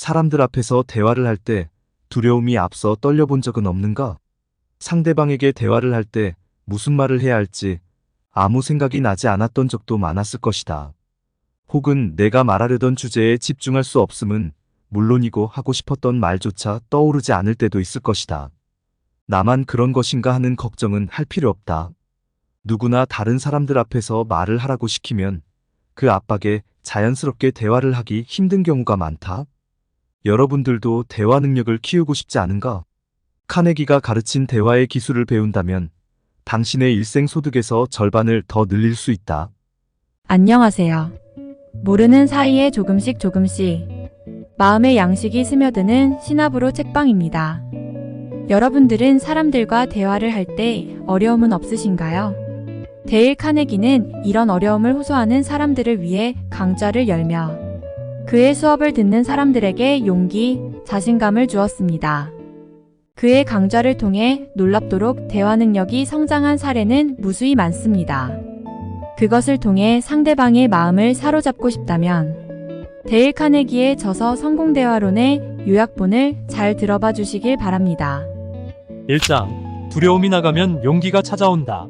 사람들 앞에서 대화를 할 때 두려움이 앞서 떨려본 적은 없는가? 상대방에게 대화를 할 때 무슨 말을 해야 할지 아무 생각이 나지 않았던 적도 많았을 것이다. 혹은 내가 말하려던 주제에 집중할 수 없음은 물론이고 하고 싶었던 말조차 떠오르지 않을 때도 있을 것이다. 나만 그런 것인가 하는 걱정은 할 필요 없다. 누구나 다른 사람들 앞에서 말을 하라고 시키면 그 압박에 자연스럽게 대화를 하기 힘든 경우가 많다. 여러분들도 대화 능력을 키우고 싶지 않은가? 카네기가 가르친 대화의 기술을 배운다면 당신의 일생 소득에서 절반을 더 늘릴 수 있다. 안녕하세요. 모르는 사이에 조금씩 조금씩 마음의 양식이 스며드는 신압으로 책방입니다. 여러분들은 사람들과 대화를 할 때 어려움은 없으신가요? 데일 카네기는 이런 어려움을 호소하는 사람들을 위해 강좌를 열며 그의 수업을 듣는 사람들에게 용기, 자신감을 주었습니다. 그의 강좌를 통해 놀랍도록 대화 능력이 성장한 사례는 무수히 많습니다. 그것을 통해 상대방의 마음을 사로잡고 싶다면 데일 카네기의 저서 성공 대화론의 요약본을 잘 들어봐 주시길 바랍니다. 1장 두려움이 나가면 용기가 찾아온다.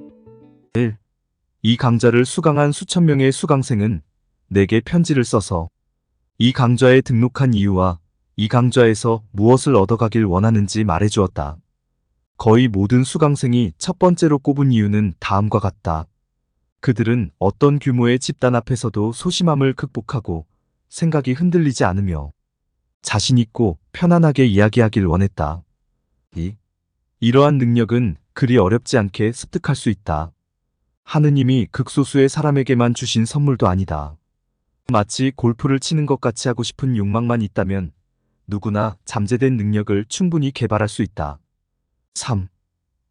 이 강좌를 수강한 수천 명의 수강생은 내게 편지를 써서 이 강좌에 등록한 이유와 이 강좌에서 무엇을 얻어가길 원하는지 말해주었다. 거의 모든 수강생이 첫 번째로 꼽은 이유는 다음과 같다. 그들은 어떤 규모의 집단 앞에서도 소심함을 극복하고 생각이 흔들리지 않으며 자신있고 편안하게 이야기하길 원했다. 이, 이러한 능력은 그리 어렵지 않게 습득할 수 있다. 하느님이 극소수의 사람에게만 주신 선물도 아니다. 마치 골프를 치는 것 같이 하고 싶은 욕망만 있다면 누구나 잠재된 능력을 충분히 개발할 수 있다. 3.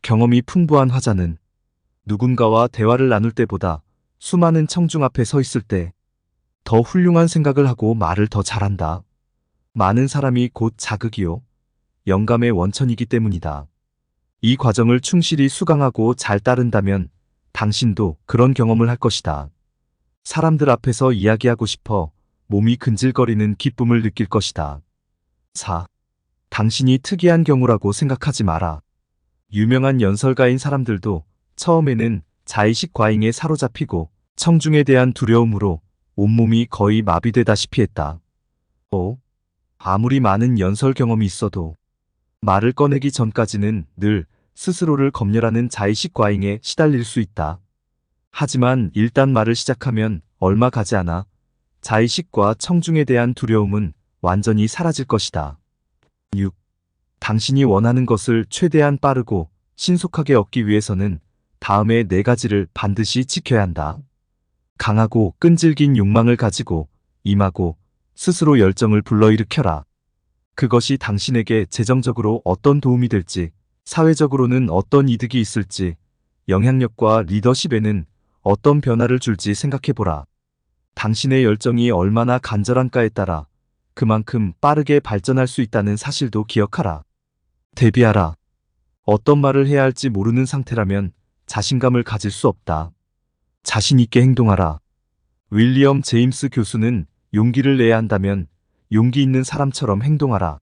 경험이 풍부한 화자는 누군가와 대화를 나눌 때보다 수많은 청중 앞에 서 있을 때 더 훌륭한 생각을 하고 말을 더 잘한다. 많은 사람이 곧 자극이요. 영감의 원천이기 때문이다. 이 과정을 충실히 수강하고 잘 따른다면 당신도 그런 경험을 할 것이다. 사람들 앞에서 이야기하고 싶어 몸이 근질거리는 기쁨을 느낄 것이다. 4. 당신이 특이한 경우라고 생각하지 마라. 유명한 연설가인 사람들도 처음에는 자의식 과잉에 사로잡히고 청중에 대한 두려움으로 온몸이 거의 마비되다시피 했다. 어? 아무리 많은 연설 경험이 있어도 말을 꺼내기 전까지는 늘 스스로를 검열하는 자의식 과잉에 시달릴 수 있다. 하지만 일단 말을 시작하면 얼마 가지 않아 자의식과 청중에 대한 두려움은 완전히 사라질 것이다. 6. 당신이 원하는 것을 최대한 빠르고 신속하게 얻기 위해서는 다음의 네 가지를 반드시 지켜야 한다. 강하고 끈질긴 욕망을 가지고 임하고 스스로 열정을 불러일으켜라. 그것이 당신에게 재정적으로 어떤 도움이 될지, 사회적으로는 어떤 이득이 있을지, 영향력과 리더십에는 어떤 변화를 줄지 생각해보라. 당신의 열정이 얼마나 간절한가에 따라 그만큼 빠르게 발전할 수 있다는 사실도 기억하라. 대비하라. 어떤 말을 해야 할지 모르는 상태라면 자신감을 가질 수 없다. 자신있게 행동하라. 윌리엄 제임스 교수는 용기를 내야 한다면 용기 있는 사람처럼 행동하라.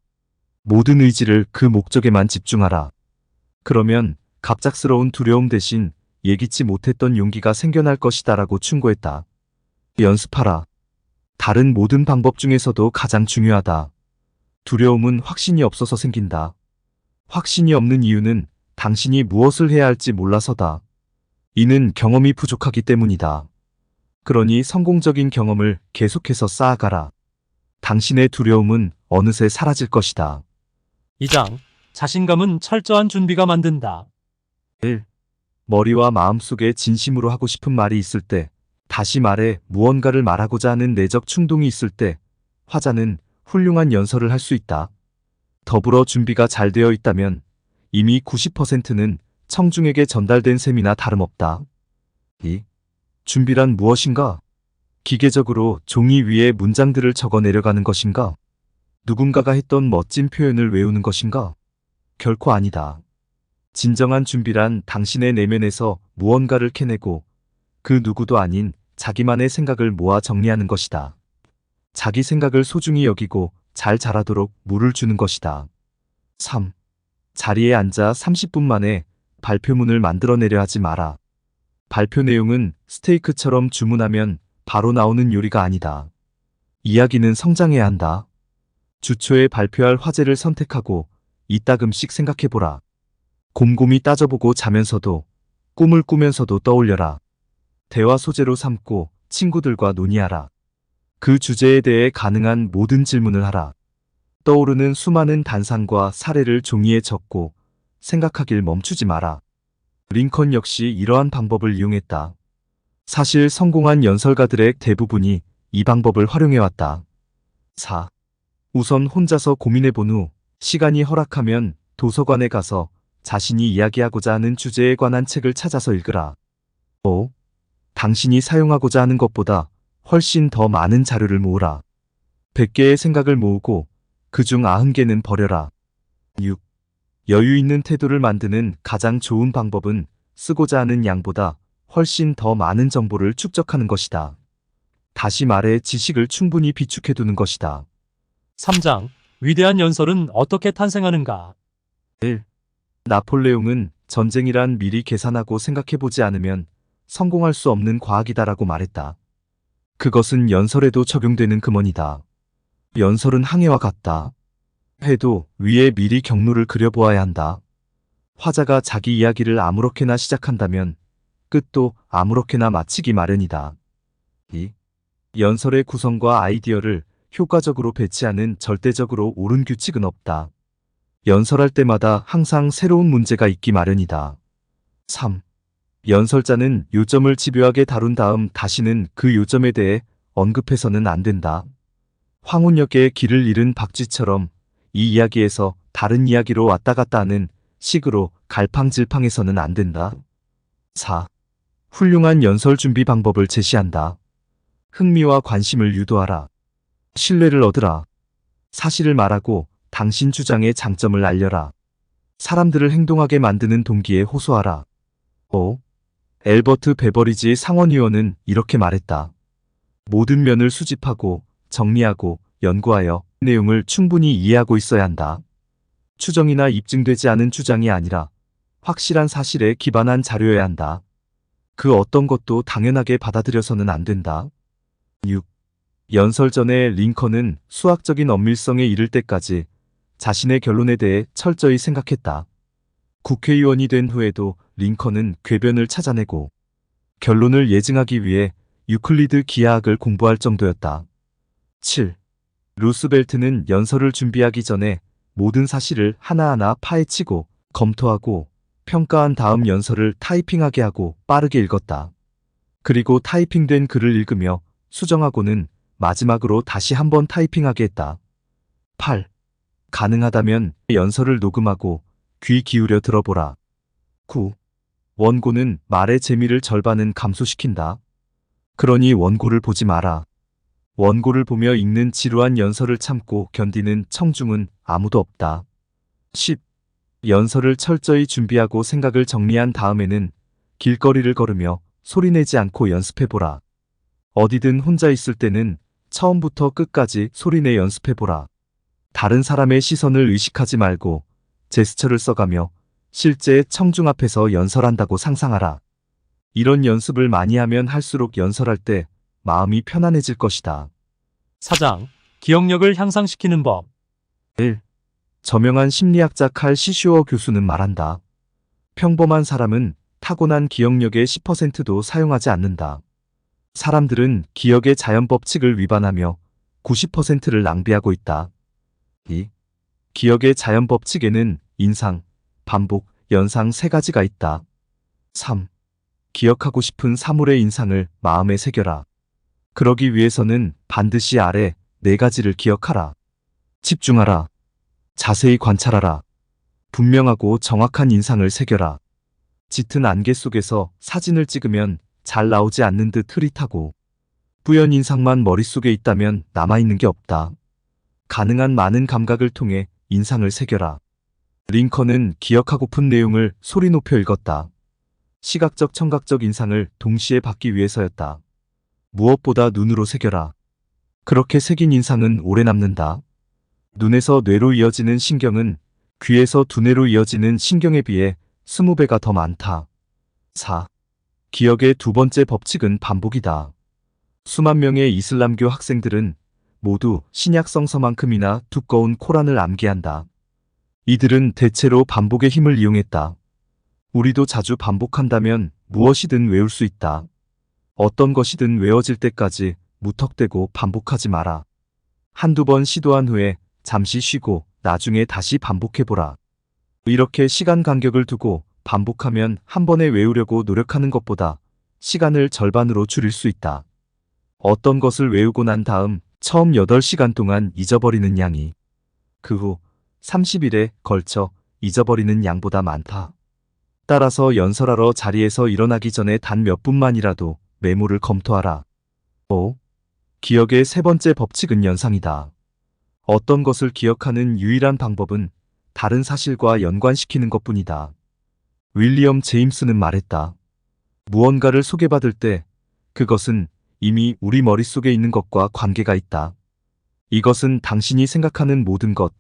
모든 의지를 그 목적에만 집중하라. 그러면 갑작스러운 두려움 대신 예기치 못했던 용기가 생겨날 것이다라고 충고했다. 연습하라. 다른 모든 방법 중에서도 가장 중요하다. 두려움은 확신이 없어서 생긴다. 확신이 없는 이유는 당신이 무엇을 해야 할지 몰라서다. 이는 경험이 부족하기 때문이다. 그러니 성공적인 경험을 계속해서 쌓아가라. 당신의 두려움은 어느새 사라질 것이다. 2장 자신감은 철저한 준비가 만든다. 1. 머리와 마음속에 진심으로 하고 싶은 말이 있을 때, 다시 말해 무언가를 말하고자 하는 내적 충동이 있을 때, 화자는 훌륭한 연설을 할 수 있다. 더불어 준비가 잘 되어 있다면 이미 90%는 청중에게 전달된 셈이나 다름없다. 2. 준비란 무엇인가? 기계적으로 종이 위에 문장들을 적어 내려가는 것인가? 누군가가 했던 멋진 표현을 외우는 것인가? 결코 아니다. 진정한 준비란 당신의 내면에서 무언가를 캐내고 그 누구도 아닌 자기만의 생각을 모아 정리하는 것이다. 자기 생각을 소중히 여기고 잘 자라도록 물을 주는 것이다. 3. 자리에 앉아 30분 만에 발표문을 만들어내려 하지 마라. 발표 내용은 스테이크처럼 주문하면 바로 나오는 요리가 아니다. 이야기는 성장해야 한다. 주초에 발표할 화제를 선택하고 이따금씩 생각해보라. 곰곰이 따져보고 자면서도 꿈을 꾸면서도 떠올려라. 대화 소재로 삼고 친구들과 논의하라. 그 주제에 대해 가능한 모든 질문을 하라. 떠오르는 수많은 단상과 사례를 종이에 적고 생각하길 멈추지 마라. 링컨 역시 이러한 방법을 이용했다. 사실 성공한 연설가들의 대부분이 이 방법을 활용해왔다. 4. 우선 혼자서 고민해본 후 시간이 허락하면 도서관에 가서 자신이 이야기하고자 하는 주제에 관한 책을 찾아서 읽으라. 5. 당신이 사용하고자 하는 것보다 훨씬 더 많은 자료를 모으라. 100개의 생각을 모으고 그중 90개는 버려라. 6. 여유 있는 태도를 만드는 가장 좋은 방법은 쓰고자 하는 양보다 훨씬 더 많은 정보를 축적하는 것이다. 다시 말해 지식을 충분히 비축해두는 것이다. 3장. 위대한 연설은 어떻게 탄생하는가? 1. 나폴레옹은 전쟁이란 미리 계산하고 생각해보지 않으면 성공할 수 없는 과학이다라고 말했다. 그것은 연설에도 적용되는 금원이다. 연설은 항해와 같다. 해도 위에 미리 경로를 그려보아야 한다. 화자가 자기 이야기를 아무렇게나 시작한다면 끝도 아무렇게나 마치기 마련이다. 2. 연설의 구성과 아이디어를 효과적으로 배치하는 절대적으로 옳은 규칙은 없다. 연설할 때마다 항상 새로운 문제가 있기 마련이다. 3. 연설자는 요점을 집요하게 다룬 다음 다시는 그 요점에 대해 언급해서는 안 된다. 황혼역의 길을 잃은 박쥐처럼 이 이야기에서 다른 이야기로 왔다 갔다 하는 식으로 갈팡질팡해서는 안 된다. 4. 훌륭한 연설 준비 방법을 제시한다. 흥미와 관심을 유도하라. 신뢰를 얻으라. 사실을 말하고 당신 주장의 장점을 알려라. 사람들을 행동하게 만드는 동기에 호소하라. 5. 엘버트 베버리지 상원의원은 이렇게 말했다. 모든 면을 수집하고 정리하고 연구하여 내용을 충분히 이해하고 있어야 한다. 추정이나 입증되지 않은 주장이 아니라 확실한 사실에 기반한 자료여야 한다. 그 어떤 것도 당연하게 받아들여서는 안 된다. 6. 연설 전에 링컨은 수학적인 엄밀성에 이를 때까지 자신의 결론에 대해 철저히 생각했다. 국회의원이 된 후에도 링컨은 궤변을 찾아내고 결론을 예증하기 위해 유클리드 기하학을 공부할 정도였다. 7. 루스벨트는 연설을 준비하기 전에 모든 사실을 하나하나 파헤치고 검토하고 평가한 다음 연설을 타이핑하게 하고 빠르게 읽었다. 그리고 타이핑된 글을 읽으며 수정하고는 마지막으로 다시 한번 타이핑하게 했다. 8. 가능하다면 연설을 녹음하고 귀 기울여 들어보라. 9. 원고는 말의 재미를 절반은 감소시킨다. 그러니 원고를 보지 마라. 원고를 보며 읽는 지루한 연설을 참고 견디는 청중은 아무도 없다. 10. 연설을 철저히 준비하고 생각을 정리한 다음에는 길거리를 걸으며 소리내지 않고 연습해보라. 어디든 혼자 있을 때는 처음부터 끝까지 소리내 연습해보라. 다른 사람의 시선을 의식하지 말고 제스처를 써가며 실제 청중 앞에서 연설한다고 상상하라. 이런 연습을 많이 하면 할수록 연설할 때 마음이 편안해질 것이다. 4장. 기억력을 향상시키는 법. 1. 저명한 심리학자 칼 시슈어 교수는 말한다. 평범한 사람은 타고난 기억력의 10%도 사용하지 않는다. 사람들은 기억의 자연 법칙을 위반하며 90%를 낭비하고 있다. 2. 기억의 자연 법칙에는 인상, 반복, 연상 세 가지가 있다. 3. 기억하고 싶은 사물의 인상을 마음에 새겨라. 그러기 위해서는 반드시 아래 네 가지를 기억하라. 집중하라. 자세히 관찰하라. 분명하고 정확한 인상을 새겨라. 짙은 안개 속에서 사진을 찍으면 잘 나오지 않는 듯 흐릿하고 뿌연 인상만 머릿속에 있다면 남아있는 게 없다. 가능한 많은 감각을 통해 인상을 새겨라. 링컨은 기억하고픈 내용을 소리 높여 읽었다. 시각적 청각적 인상을 동시에 받기 위해서였다. 무엇보다 눈으로 새겨라. 그렇게 새긴 인상은 오래 남는다. 눈에서 뇌로 이어지는 신경은 귀에서 두뇌로 이어지는 신경에 비해 20배가 더 많다. 4. 기억의 두 번째 법칙은 반복이다. 수만 명의 이슬람교 학생들은 모두 신약 성서만큼이나 두꺼운 코란을 암기한다. 이들은 대체로 반복의 힘을 이용했다. 우리도 자주 반복한다면 무엇이든 외울 수 있다. 어떤 것이든 외워질 때까지 무턱대고 반복하지 마라. 한두 번 시도한 후에 잠시 쉬고 나중에 다시 반복해보라. 이렇게 시간 간격을 두고 반복하면 한 번에 외우려고 노력하는 것보다 시간을 절반으로 줄일 수 있다. 어떤 것을 외우고 난 다음 처음 8시간 동안 잊어버리는 양이 그 후 30일에 걸쳐 잊어버리는 양보다 많다. 따라서 연설하러 자리에서 일어나기 전에 단 몇 분만이라도 메모를 검토하라. 5. 기억의 세 번째 법칙은 연상이다. 어떤 것을 기억하는 유일한 방법은 다른 사실과 연관시키는 것 뿐이다. 윌리엄 제임스는 말했다. 무언가를 소개받을 때 그것은 이미 우리 머릿속에 있는 것과 관계가 있다. 이것은 당신이 생각하는 모든 것,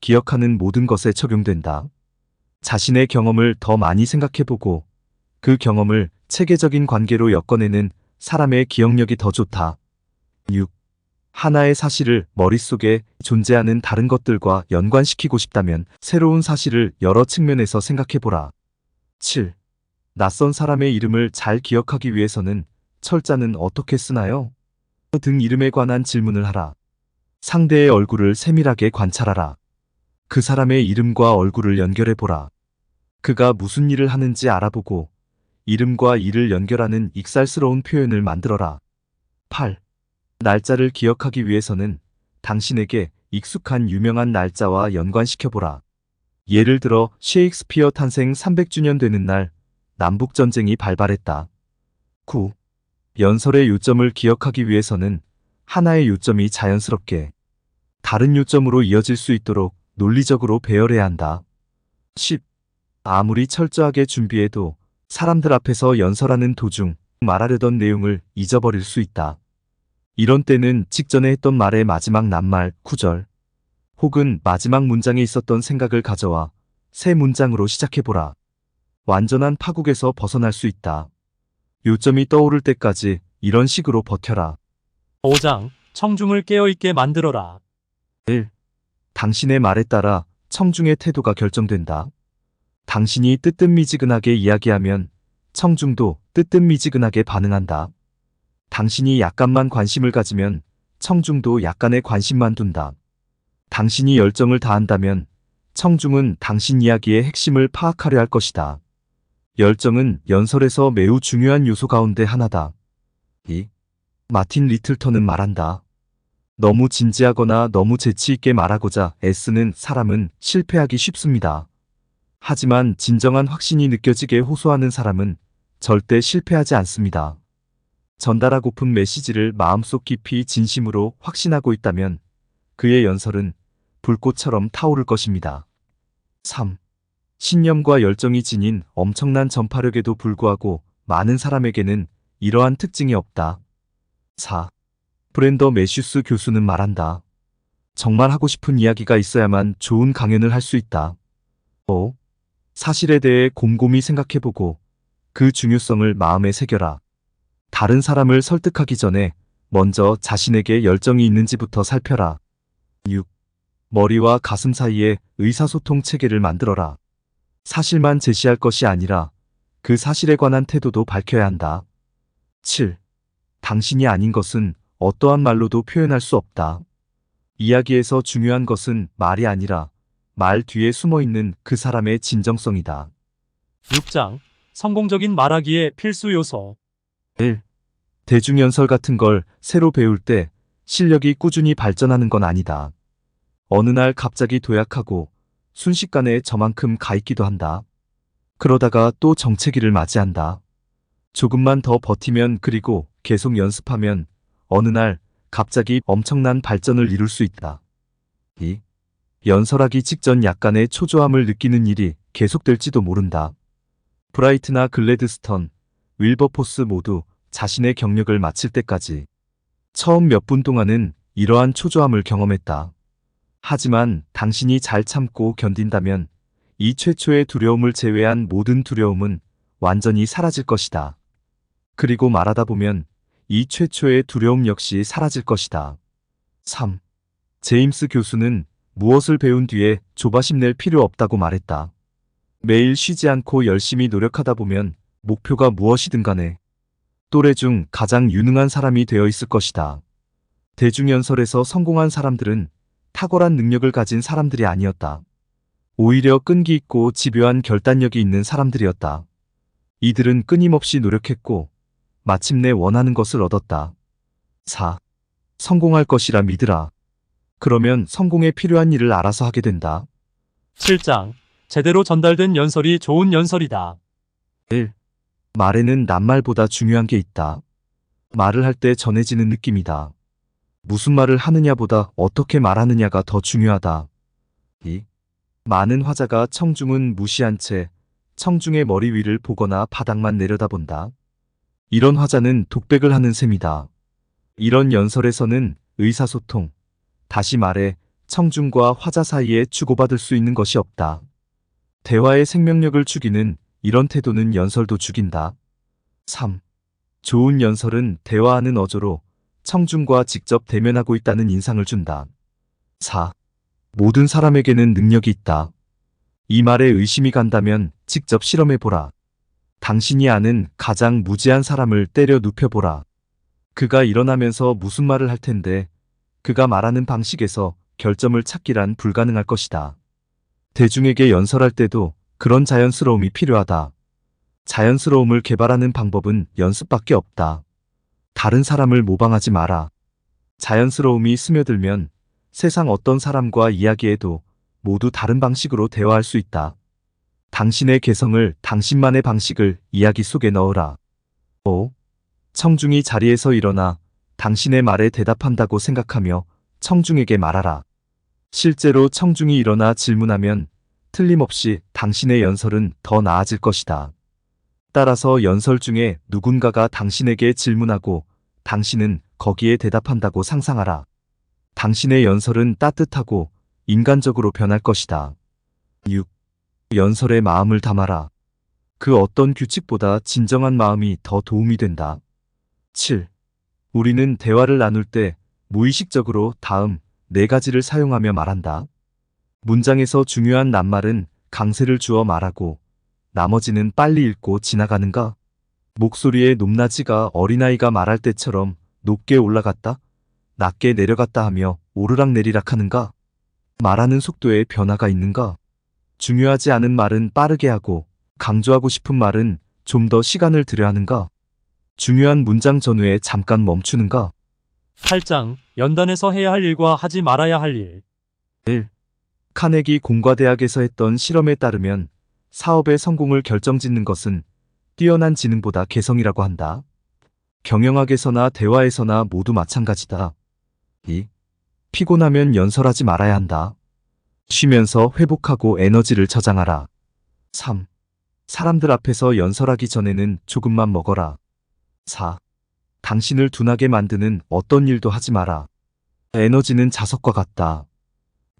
기억하는 모든 것에 적용된다. 자신의 경험을 더 많이 생각해보고 그 경험을 체계적인 관계로 엮어내는 사람의 기억력이 더 좋다. 6. 하나의 사실을 머릿속에 존재하는 다른 것들과 연관시키고 싶다면 새로운 사실을 여러 측면에서 생각해보라. 7. 낯선 사람의 이름을 잘 기억하기 위해서는 철자는 어떻게 쓰나요? 등 이름에 관한 질문을 하라. 상대의 얼굴을 세밀하게 관찰하라. 그 사람의 이름과 얼굴을 연결해 보라. 그가 무슨 일을 하는지 알아보고 이름과 일을 연결하는 익살스러운 표현을 만들어라. 8. 날짜를 기억하기 위해서는 당신에게 익숙한 유명한 날짜와 연관시켜보라. 예를 들어 셰익스피어 탄생 300주년 되는 날 남북전쟁이 발발했다. 9. 연설의 요점을 기억하기 위해서는 하나의 요점이 자연스럽게 다른 요점으로 이어질 수 있도록 논리적으로 배열해야 한다. 10. 아무리 철저하게 준비해도 사람들 앞에서 연설하는 도중 말하려던 내용을 잊어버릴 수 있다. 이런 때는 직전에 했던 말의 마지막 낱말, 구절, 혹은 마지막 문장에 있었던 생각을 가져와 새 문장으로 시작해보라. 완전한 파국에서 벗어날 수 있다. 요점이 떠오를 때까지 이런 식으로 버텨라. 5장 청중을 깨어있게 만들어라. 당신의 말에 따라 청중의 태도가 결정된다. 당신이 뜨뜻미지근하게 이야기하면 청중도 뜨뜻미지근하게 반응한다. 당신이 약간만 관심을 가지면 청중도 약간의 관심만 둔다. 당신이 열정을 다한다면 청중은 당신 이야기의 핵심을 파악하려 할 것이다. 열정은 연설에서 매우 중요한 요소 가운데 하나다. 2. 마틴 리틀턴은 말한다. 너무 진지하거나 너무 재치있게 말하고자 애쓰는 사람은 실패하기 쉽습니다. 하지만 진정한 확신이 느껴지게 호소하는 사람은 절대 실패하지 않습니다. 전달하고픈 메시지를 마음속 깊이 진심으로 확신하고 있다면 그의 연설은 불꽃처럼 타오를 것입니다. 3. 신념과 열정이 지닌 엄청난 전파력에도 불구하고 많은 사람에게는 이러한 특징이 없다. 4. 브랜더 매슈스 교수는 말한다. 정말 하고 싶은 이야기가 있어야만 좋은 강연을 할 수 있다. 5. 사실에 대해 곰곰이 생각해보고 그 중요성을 마음에 새겨라. 다른 사람을 설득하기 전에 먼저 자신에게 열정이 있는지부터 살펴라. 6. 머리와 가슴 사이에 의사소통 체계를 만들어라. 사실만 제시할 것이 아니라 그 사실에 관한 태도도 밝혀야 한다. 7. 당신이 아닌 것은 어떠한 말로도 표현할 수 없다. 이야기에서 중요한 것은 말이 아니라 말 뒤에 숨어 있는 그 사람의 진정성이다. 6장 성공적인 말하기의 필수 요소. 1. 대중연설 같은 걸 새로 배울 때 실력이 꾸준히 발전하는 건 아니다. 어느 날 갑자기 도약하고 순식간에 저만큼 가 있기도 한다. 그러다가 또 정체기를 맞이한다. 조금만 더 버티면 그리고 계속 연습하면 어느 날 갑자기 엄청난 발전을 이룰 수 있다. 2. 연설하기 직전 약간의 초조함을 느끼는 일이 계속될지도 모른다. 브라이트나 글래드스턴, 윌버포스 모두 자신의 경력을 마칠 때까지 처음 몇 분 동안은 이러한 초조함을 경험했다. 하지만 당신이 잘 참고 견딘다면 이 최초의 두려움을 제외한 모든 두려움은 완전히 사라질 것이다. 그리고 말하다 보면 이 최초의 두려움 역시 사라질 것이다. 3. 제임스 교수는 무엇을 배운 뒤에 조바심 낼 필요 없다고 말했다. 매일 쉬지 않고 열심히 노력하다 보면 목표가 무엇이든 간에 또래 중 가장 유능한 사람이 되어 있을 것이다. 대중연설에서 성공한 사람들은 탁월한 능력을 가진 사람들이 아니었다. 오히려 끈기 있고 집요한 결단력이 있는 사람들이었다. 이들은 끊임없이 노력했고 마침내 원하는 것을 얻었다. 4. 성공할 것이라 믿으라. 그러면 성공에 필요한 일을 알아서 하게 된다. 7장. 제대로 전달된 연설이 좋은 연설이다. 1. 말에는 낱말보다 중요한 게 있다. 말을 할 때 전해지는 느낌이다. 무슨 말을 하느냐보다 어떻게 말하느냐가 더 중요하다. 2. 많은 화자가 청중은 무시한 채 청중의 머리 위를 보거나 바닥만 내려다본다. 이런 화자는 독백을 하는 셈이다. 이런 연설에서는 의사소통, 다시 말해 청중과 화자 사이에 주고받을 수 있는 것이 없다. 대화의 생명력을 죽이는 이런 태도는 연설도 죽인다. 3. 좋은 연설은 대화하는 어조로 청중과 직접 대면하고 있다는 인상을 준다. 4. 모든 사람에게는 능력이 있다. 이 말에 의심이 간다면 직접 실험해보라. 당신이 아는 가장 무지한 사람을 때려 눕혀보라. 그가 일어나면서 무슨 말을 할 텐데 그가 말하는 방식에서 결점을 찾기란 불가능할 것이다. 대중에게 연설할 때도 그런 자연스러움이 필요하다. 자연스러움을 개발하는 방법은 연습밖에 없다. 다른 사람을 모방하지 마라. 자연스러움이 스며들면 세상 어떤 사람과 이야기해도 모두 다른 방식으로 대화할 수 있다. 당신의 개성을 당신만의 방식을 이야기 속에 넣어라. 5. 청중이 자리에서 일어나 당신의 말에 대답한다고 생각하며 청중에게 말하라. 실제로 청중이 일어나 질문하면 틀림없이 당신의 연설은 더 나아질 것이다. 따라서 연설 중에 누군가가 당신에게 질문하고 당신은 거기에 대답한다고 상상하라. 당신의 연설은 따뜻하고 인간적으로 변할 것이다. 6. 연설에 마음을 담아라. 그 어떤 규칙보다 진정한 마음이 더 도움이 된다. 7. 우리는 대화를 나눌 때 무의식적으로 다음 네 가지를 사용하며 말한다. 문장에서 중요한 낱말은 강세를 주어 말하고 나머지는 빨리 읽고 지나가는가? 목소리의 높낮이가 어린아이가 말할 때처럼 높게 올라갔다, 낮게 내려갔다 하며 오르락내리락 하는가? 말하는 속도에 변화가 있는가? 중요하지 않은 말은 빠르게 하고 강조하고 싶은 말은 좀 더 시간을 들여 하는가? 중요한 문장 전후에 잠깐 멈추는가? 8장. 연단에서 해야 할 일과 하지 말아야 할 일. 1. 카네기 공과대학에서 했던 실험에 따르면 사업의 성공을 결정짓는 것은 뛰어난 지능보다 개성이라고 한다. 경영학에서나 대화에서나 모두 마찬가지다. 2. 피곤하면 연설하지 말아야 한다. 쉬면서 회복하고 에너지를 저장하라. 3. 사람들 앞에서 연설하기 전에는 조금만 먹어라. 4. 당신을 둔하게 만드는 어떤 일도 하지 마라. 에너지는 자석과 같다.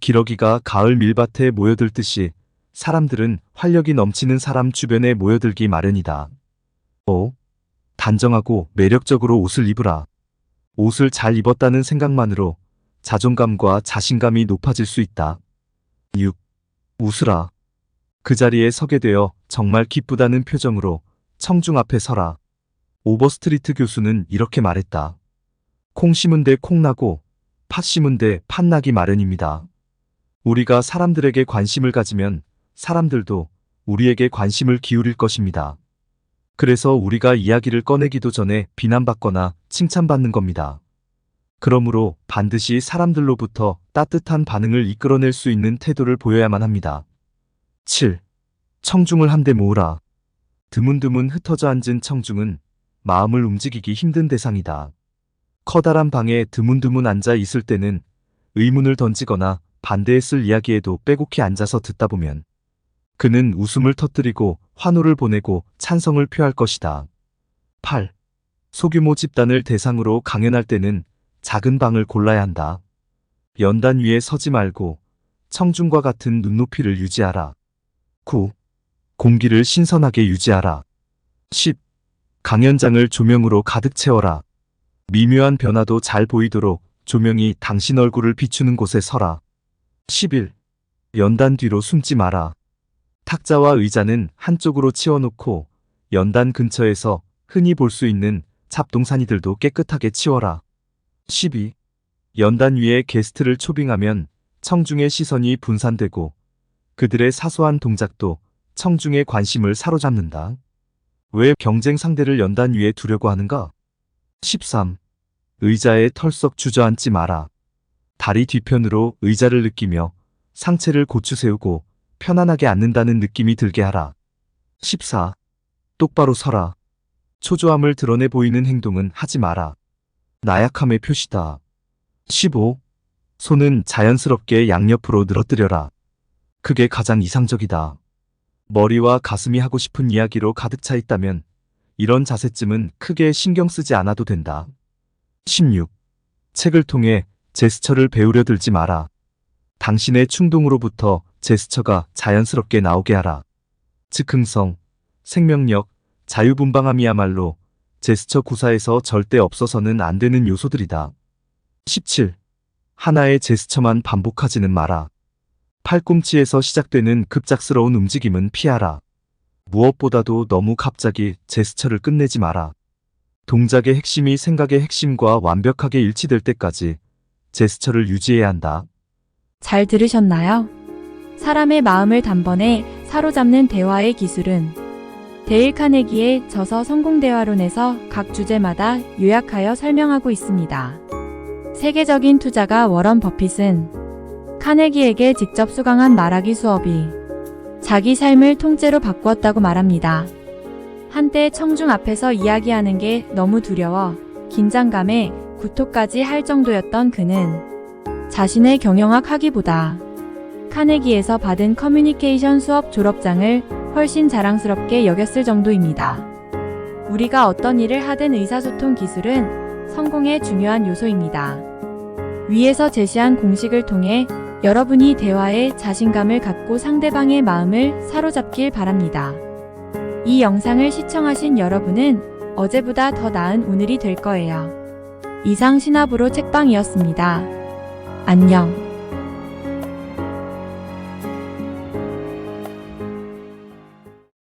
기러기가 가을 밀밭에 모여들듯이 사람들은 활력이 넘치는 사람 주변에 모여들기 마련이다. 5. 단정하고 매력적으로 옷을 입으라. 옷을 잘 입었다는 생각만으로 자존감과 자신감이 높아질 수 있다. 6. 웃으라. 그 자리에 서게 되어 정말 기쁘다는 표정으로 청중 앞에 서라. 오버스트리트 교수는 이렇게 말했다. 콩 심은 데 콩 나고 팥 심은 데 팥 나기 마련입니다. 우리가 사람들에게 관심을 가지면 사람들도 우리에게 관심을 기울일 것입니다. 그래서 우리가 이야기를 꺼내기도 전에 비난받거나 칭찬받는 겁니다. 그러므로 반드시 사람들로부터 따뜻한 반응을 이끌어낼 수 있는 태도를 보여야만 합니다. 7. 청중을 한데 모으라. 드문드문 흩어져 앉은 청중은 마음을 움직이기 힘든 대상이다. 커다란 방에 드문드문 앉아 있을 때는 의문을 던지거나 반대했을 이야기에도 빼곡히 앉아서 듣다 보면 그는 웃음을 터뜨리고 환호를 보내고 찬성을 표할 것이다. 8. 소규모 집단을 대상으로 강연할 때는 작은 방을 골라야 한다. 연단 위에 서지 말고 청중과 같은 눈높이를 유지하라. 9. 공기를 신선하게 유지하라. 10. 강연장을 조명으로 가득 채워라. 미묘한 변화도 잘 보이도록 조명이 당신 얼굴을 비추는 곳에 서라. 11. 연단 뒤로 숨지 마라. 탁자와 의자는 한쪽으로 치워놓고 연단 근처에서 흔히 볼 수 있는 잡동사니들도 깨끗하게 치워라. 12. 연단 위에 게스트를 초빙하면 청중의 시선이 분산되고 그들의 사소한 동작도 청중의 관심을 사로잡는다. 왜 경쟁 상대를 연단 위에 두려고 하는가? 13. 의자에 털썩 주저앉지 마라. 다리 뒤편으로 의자를 느끼며 상체를 고추 세우고 편안하게 앉는다는 느낌이 들게 하라. 14. 똑바로 서라. 초조함을 드러내 보이는 행동은 하지 마라. 나약함의 표시다. 15. 손은 자연스럽게 양옆으로 늘어뜨려라. 그게 가장 이상적이다. 머리와 가슴이 하고 싶은 이야기로 가득 차 있다면 이런 자세쯤은 크게 신경 쓰지 않아도 된다. 16. 책을 통해 제스처를 배우려 들지 마라. 당신의 충동으로부터 제스처가 자연스럽게 나오게 하라. 즉흥성, 생명력, 자유분방함이야말로 제스처 구사에서 절대 없어서는 안 되는 요소들이다. 17. 하나의 제스처만 반복하지는 마라. 팔꿈치에서 시작되는 급작스러운 움직임은 피하라. 무엇보다도 너무 갑자기 제스처를 끝내지 마라. 동작의 핵심이 생각의 핵심과 완벽하게 일치될 때까지 제스처를 유지해야 한다. 잘 들으셨나요? 사람의 마음을 단번에 사로잡는 대화의 기술은 데일 카네기의 저서 성공대화론에서 각 주제마다 요약하여 설명하고 있습니다. 세계적인 투자가 워런 버핏은 카네기에게 직접 수강한 말하기 수업이 자기 삶을 통째로 바꾸었다고 말합니다. 한때 청중 앞에서 이야기하는 게 너무 두려워 긴장감에 구토까지 할 정도였던 그는 자신의 경영학 학위보다 카네기에서 받은 커뮤니케이션 수업 졸업장을 훨씬 자랑스럽게 여겼을 정도입니다. 우리가 어떤 일을 하든 의사소통 기술은 성공의 중요한 요소입니다. 위에서 제시한 공식을 통해 여러분이 대화에 자신감을 갖고 상대방의 마음을 사로잡길 바랍니다. 이 영상을 시청하신 여러분은 어제보다 더 나은 오늘이 될 거예요. 이상 신압으로 책방이었습니다. 안녕.